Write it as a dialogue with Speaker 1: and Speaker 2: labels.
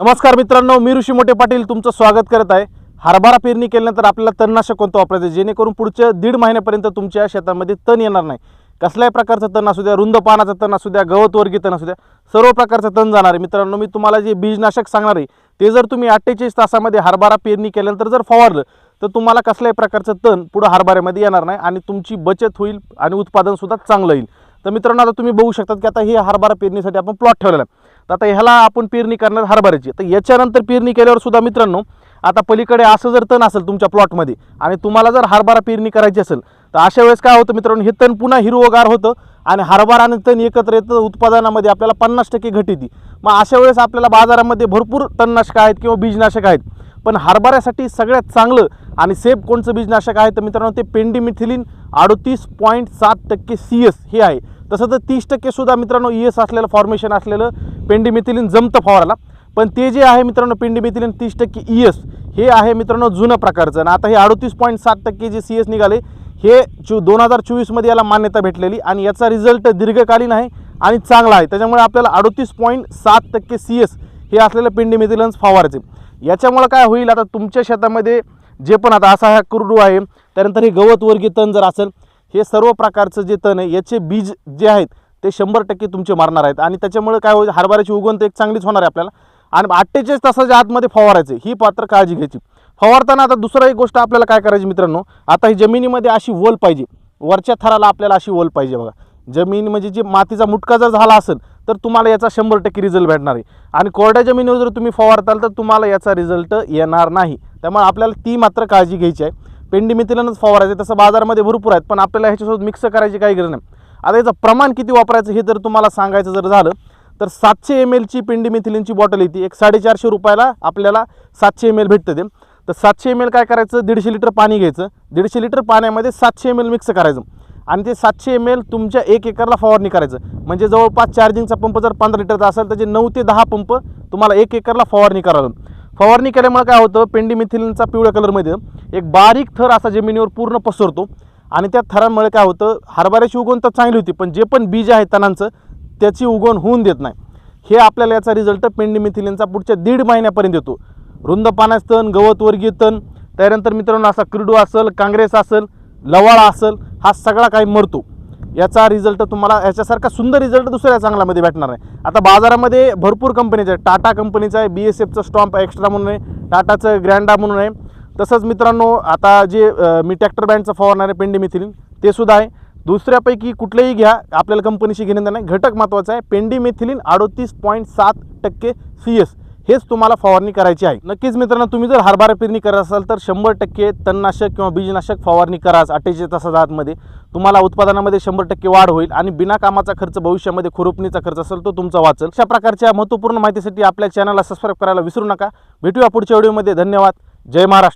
Speaker 1: नमस्कार मित्रांनो मी ऋषी मोठे पाटील तुमचं स्वागत करत आहे. हरभरा पेरणी केल्यानंतर आपल्याला तणनाशक कोणतं वापरायचं आहे? जेणेकरून पुढच्या दीड महिन्यापर्यंत तुमच्या शेतामध्ये तण येणार नाही. कसल्याही प्रकारचं तण असू द्या रुंद पानाचं तण असू द्या गवतवर्गीय तण असू द्या सर्व प्रकारचं तण जाणार आहे. मित्रांनो मी तुम्हाला जे बीजनाशक सांगणार आहे ते जर तुम्ही अठ्ठेचाळीस तासामध्ये हरभरा पेरणी केल्यानंतर जर फवारलं तर तुम्हाला कसल्याही प्रकारचं तण पुढं हरभऱ्यामध्ये येणार नाही आणि तुमची बचत होईल आणि उत्पादनसुद्धा चांगलं येईल. तर मित्रांनो आता तुम्ही बघू शकतात की आता हे हरभरा पेरणीसाठी आपण प्लॉट ठेवलेला आहे. तर आता ह्याला आपण पेरणी करणार हरभऱ्याची. तर याच्यानंतर पेरणी केल्यावर सुद्धा मित्रांनो आता पलीकडे असं जर तण असेल तुमच्या प्लॉटमध्ये आणि तुम्हाला जर हरभरा पेरणी करायची असेल तर अशा वेळेस काय होतं मित्रांनो हे तण पुन्हा हिरवगार होतं आणि हरभरा आणि तण एकत्र येतं उत्पादनामध्ये आपल्याला पन्नास टक्के घट येते. मग अशा वेळेस आपल्याला बाजारामध्ये भरपूर तणनाशक आहेत किंवा बीजनाशक आहेत. पण हरभऱ्यासाठी सगळ्यात चांगलं आणि सेफ कोणचं बीजनाशक आहे? तर मित्रांनो ते पेंडीमिथिलिन अडतीस पॉईंट सात टक्के सी एस हे आहे. तसं तर तीस टक्के सुद्धा मित्रांनो ई एस असलेलं फॉर्मेशन असलेलं पेंडीमिथिलिन जमतं फवाराला. पण ते जे आहे मित्रांनो पेंडीमिथिलिन तीस टक्के ई एस हे आहे मित्रांनो जुनं प्रकारचं. आणि आता हे अडतीस पॉईंट सात टक्के जे सी एस निघाले हे चो दोन हजार चोवीसमध्ये याला मान्यता भेटलेली आणि याचा रिझल्ट दीर्घकालीन आहे आणि चांगला आहे. त्याच्यामुळे आपल्याला अडतीस पॉईंट सात टक्के सी एस हे असलेलं पेंडिमिथिलन्स फवारचे याच्यामुळं काय होईल आता तुमच्या शेतामध्ये जे पण आता असा हा कुरडू आहे त्यानंतर हे गवतवर्गीय तण जर असेल हे सर्व प्रकारचं जे तण आहे याचे बीज जे आहेत ते शंभर टक्के तुमचे मारणार आहेत. आणि त्याच्यामुळे काय होईल हरभऱ्याची उगवण तर एक चांगलीच होणार आहे आपल्याला. आणि अठ्ठेचाळीस तासाच्या आतमध्ये फवारायचे ही पात्र काळजी घ्यायची. फवारताना आता दुसरा एक गोष्ट आपल्याला काय करायची मित्रांनो आता ही जमिनीमध्ये अशी वल पाहिजे. वरच्या थराला आपल्याला अशी वल पाहिजे बघा. जमीन म्हणजे जे मातीचा मुटका जर झाला असेल तर तुम्हाला याचा शंभर टक्के रिझल्ट भेटणार आहे. आणि कोरड्या जमिनीवर जर तुम्ही फवारताल तर तुम्हाला याचा रिझल्ट येणार नाही. त्यामुळे आपल्याला ती मात्र काळजी घ्यायची आहे. पेंडीमिथिलनच फवारायचं आहे. तसं बाजारामध्ये भरपूर आहेत पण आपल्याला ह्याच्यासोबत मिक्स करायची काही गरज नाही. आता याचं प्रमाण किती वापरायचं हे जर तुम्हाला सांगायचं जर झालं तर सातशे एम एलची पेंडीमिथिलिनची बॉटल येते. एक साडेचारशे रुपयाला आपल्याला सातशे एम एल भेटतं ते. तर सातशे एम एल काय करायचं? दीडशे लिटर पाणी घ्यायचं. दीडशे लिटर पाण्यामध्ये सातशे एम एल मिक्स करायचं. आणि ते सातशे एम एल तुमच्या एक एकरला फवारणी करायचं. म्हणजे जवळपास चार्जिंगचा पंप जर पंधरा लिटरचा असेल तर जे नऊ ते दहा पंप तुम्हाला एक एकरला फवारणी करावं फवारणी केल्यामुळे काय होतं? पेंडीमिथिलिनचा पिवळ्या कलरमध्ये एक बारीक थर असा जमिनीवर पूर्ण पसरतो. आणि त्या थरांमुळे काय होतं हरभऱ्याची उगवण तर चांगली होती पण जे पण बीज आहे तणांचं त्याची उगवण होऊन देत नाही. हे आपल्याला याचा रिझल्ट पेंडीमिथिलिनचा पुढच्या दीड महिन्यापर्यंत येतो. रुंद पाण्याचं तण गवतवर्गीय तण त्यानंतर मित्रांनो असा क्रिडू असेल काँग्रेस असेल लवाळा असेल हा सगळा काही मरतो. याचा रिझल्ट तुम्हाला याच्यासारखा सुंदर रिझल्ट दुसऱ्या चांगल्यामध्ये भेटणार आहे आता बाजारामध्ये भरपूर कंपनीचं आहे टाटा कंपनीचा आहे बी एस एफचं स्टॉम्प एक्स्ट्रा म्हणून आहे टाटाचं ग्रँडा म्हणून आहे तसंच मित्रांनो आता जे मी टॅक्टर बँडचं फवारणार आहे पेंडीमिथिलिन ते सुद्धा आहे. दुसऱ्यापैकी कुठलेही घ्या आपल्याला कंपनीशी घेणं नाही. घटक महत्त्वाचा आहे पेंडीमिथिलिन अडोतीस पॉईंट सात टक्के सी एस हेच तुम्हाला फवारणी करायची आहे. नक्कीच मित्रांनो तुम्ही जर हरभरा पेरणी करत असाल तर शंभर टक्के तणनाशक किंवा बीजनाशक फवारणी कराच अठ्ठेचाळीस तासामध्ये. आतमध्ये तुम्हाला उत्पादनामध्ये शंभर टक्के वाढ होईल आणि बिना कामाचा खर्च भविष्यामध्ये खुरपणीचा खर्च असेल तो तुमचा वाचेल अशा प्रकारच्या महत्त्वपूर्ण माहितीसाठी आपल्या चॅनलला सबस्क्राईब करायला विसरू नका. भेटूया पुढच्या व्हिडिओमध्ये धन्यवाद. जय महाराष्ट्र.